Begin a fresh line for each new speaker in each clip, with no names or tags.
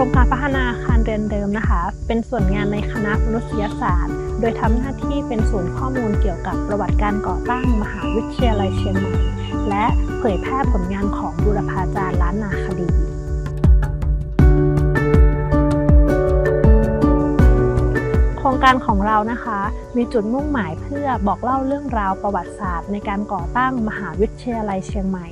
รงการพัฒนาอาคารเดิมนะคะ เป็นส่วนงานในคณะมนุษยศาสตร์ โดยทำหน้าที่เป็นศูนย์ข้อมูลเกี่ยวกับประวัติการก่อตั้งมหาวิทยาลัยเชียงใหม่ และเผยแพร่ผลงานของบุรพาจารย์ล้านนาคดีโครงการของเรานะคะ มีจุดมุ่งหมายเพื่อบอกเล่าเรื่องราวประวัติศาสตร์ ในการก่อตั้งมหาวิทยาลัยเชียงใหม่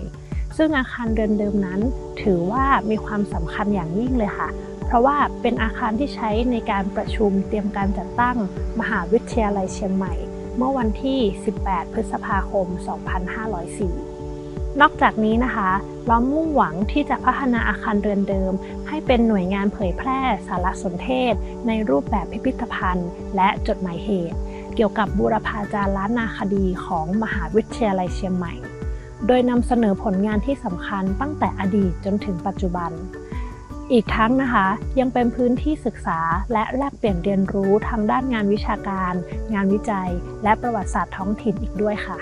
ซึ่งอาคารเรือนเดิมนั้น ถือว่ามีความสำคัญอย่างยิ่งเลยค่ะ เพราะว่าเป็นอาคารที่ใช้ในการประชุมเตรียมการจัดตั้งมหาวิทยาลัยเชียงใหม่ เมื่อวันที่ 18 พฤษภาคม 2504นอกจากนี้นะคะ เรามุ่งหวังที่จะพัฒนาอาคารเรือนเดิม ให้เป็นหน่วยงานเผยแพร่สารสนเทศ ในรูปแบบพิพิธภัณฑ์ และจดหมายเหตุ เกี่ยวกับบูรพาจารย์ล้านนาคดีของมหาวิทยาลัยเชียงใหม่ โดยนำเสนอผลงานที่สำคัญตั้งแต่อดีตจนถึงปัจจุบัน อีกทั้งนะคะยังเป็นพื้นที่ศึกษาและแลกเปลี่ยนเรียนรู้ทางด้านงานวิชาการ งานวิจัย และประวัติศาสตร์ท้องถิ่นอีกด้วยค่ะ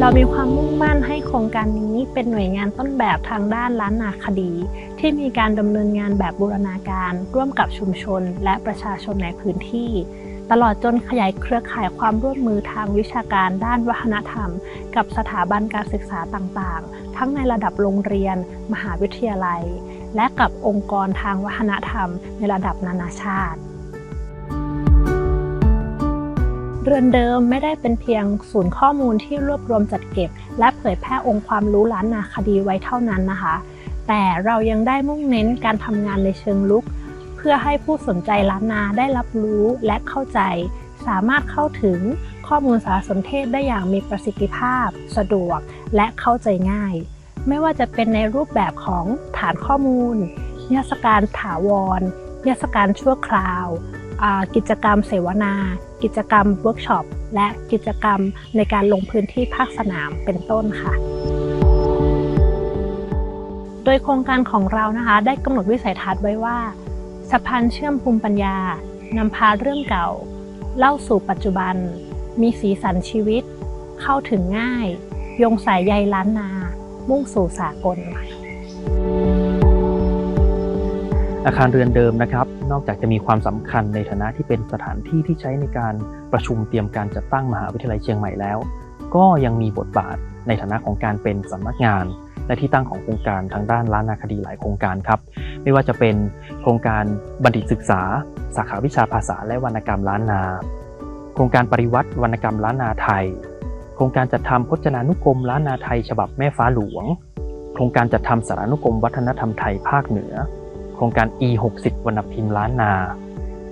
เรามีความมุ่ง มั่นให้โครงการนี้เป็นหน่วยงานต้นแบบทางด้านล้านนาคดี ที่มีการดำเนินงานแบบบูรณาการ ร่วมกับชุมชน และประชาชนในพื้นที่ ตลอดจนขยายเครือข่ายความร่วมมือทางวิชาการด้านวัฒนธรรม กับสถาบันการศึกษาต่างๆ ทั้งในระดับโรงเรียน มหาวิทยาลัย และกับองค์กรทางวัฒนธรรม ในระดับนานาชาติ เรือนเดิมไม่ได้เป็นเพียงศูนย์ข้อมูลที่รวบรวมจัดเก็บ และเผยแพร่องค์ความรู้ล้านนาคดีไว้เท่านั้นนะคะ แต่เรายังได้มุ่งเน้นการทำงานในเชิงลุก เพื่อให้ผู้สนใจล้านนาได้รับรู้และเข้าใจ สามารถเข้าถึงข้อมูลสารสนเทศได้อย่างมีประสิทธิภาพ สะดวกและเข้าใจง่าย ไม่ว่าจะเป็นในรูปแบบของฐานข้อมูลนิทรรศการถาวรนิทรรศการชั่วคราว กิจกรรมเสวนา กิจกรรมเวิร์กช็อป และกิจกรรมในการลงพื้นที่ภาคสนามเป็นต้นค่ะ โดยโครงการของเรานะคะ ได้กำหนดวิสัยทัศน์ไว้ว่าสะพานเชื่อมภูมิปัญญานำพาเรื่องเก่า เล่าสู่ปัจจุบัน มีสีสันชีวิต เข้าถึงง่าย ยงสายใยล้านนา มุ่งสู่สากล
อาคารเรือนเดิมนะครับ นอกจากจะมีความสำคัญในฐานะที่เป็นสถานที่ที่ใช้ในการประชุมเตรียมการจัดตั้งมหาวิทยาลัยเชียงใหม่แล้ว ก็ยังมีบทบาทในฐานะของการเป็นสำนักงาน และที่ตั้งของโครงการทางด้านล้านนาคดีหลายโครงการครับ ไม่ว่าจะเป็นโครงการบัณฑิตศึกษา สาขาวิชาภาษาและวรรณกรรมล้านนา โครงการปริวัติวรรณกรรมล้านนาไทย โครงการจัดทำพจนานุกรมล้านนาไทย ฉบับแม่ฟ้าหลวง โครงการจัดทำสารานุกรมวัฒนธรรมไทยภาคเหนือ โครงการ E 60 วรรณพิมพ์ล้านนา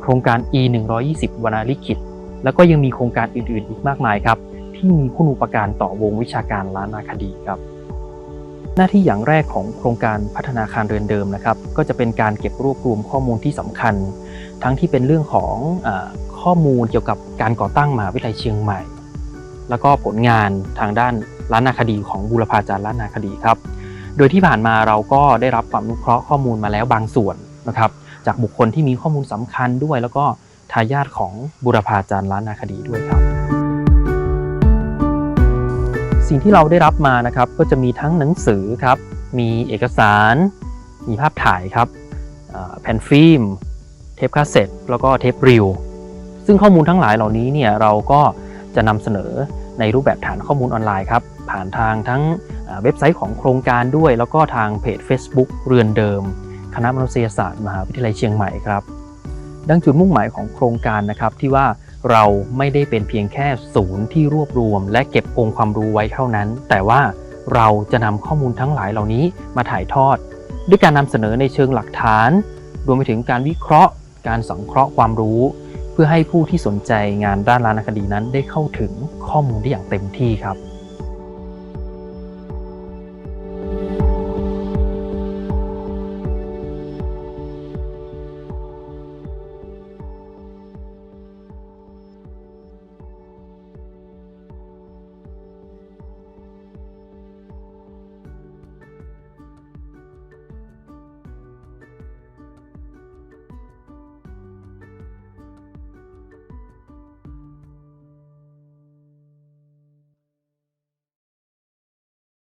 โครงการ E 120 วรรณลิขิต แล้วก็ยังมีโครงการอื่นๆ อีกมากมายครับ ที่มีคุณูปการต่อวงวิชาการล้านนาคดีครับ หน้าที่อย่างแรกของโครงการพัฒนาอาคารเรือนเดิมนะครับ ก็จะเป็นการเก็บรวบรวมข้อมูลที่สำคัญ ทั้งที่เป็นเรื่องของอข้อมูลเกี่ยวกับการก่อตั้งมหาวิทยาลัยเชียงใหม่ แล้วก็ผลงานทางด้านล้านนาคดีของบูรพาจารย์ล้านนาคดีครับ โดยที่ผ่านมาเราก็ได้รับความอนุเคราะห์ข้อมูลมาแล้วบางส่วนนะครับ จากบุคคลที่มีข้อมูลสำคัญด้วย แล้วก็ทายาทของบุรพาจารย์ล้านนาคดีด้วยครับ สิ่งที่เราได้รับมานะครับก็จะมีทั้งหนังสือครับ มีเอกสาร มีภาพถ่ายครับแผ่นฟิล์ม เทปคาสเซ็ตแล้วก็เทปรีลซึ่งข้อมูลทั้งหลายเหล่านี้เนี่ยเราก็จะนำเสนอ ในรูปแบบฐานข้อมูลออนไลน์ครับผ่านทางทั้งเว็บไซต์ของโครงการด้วย แล้วก็ทางเพจ Facebook เรือนเดิม คณะมนุษยศาสตร์มหาวิทยาลัยเชียงใหม่ครับ ดังจุดมุ่งหมายของโครงการนะครับที่ว่าเราไม่ได้เป็นเพียงแค่ศูนย์ที่รวบรวม และเก็บองค์ความรู้ไว้เท่านั้น แต่ว่าเราจะนำข้อมูลทั้งหลายเหล่านี้มาถ่ายทอด ด้วยการนำเสนอในเชิงหลักฐาน รวมไปถึงการวิเคราะห์ การสังเคราะห์ความรู้ พื่อให้ผู้ที่สนใจงานด้านล้านคดีนั้นได้เข้าถึงข้อมูลได้อย่างเต็มที่ครับ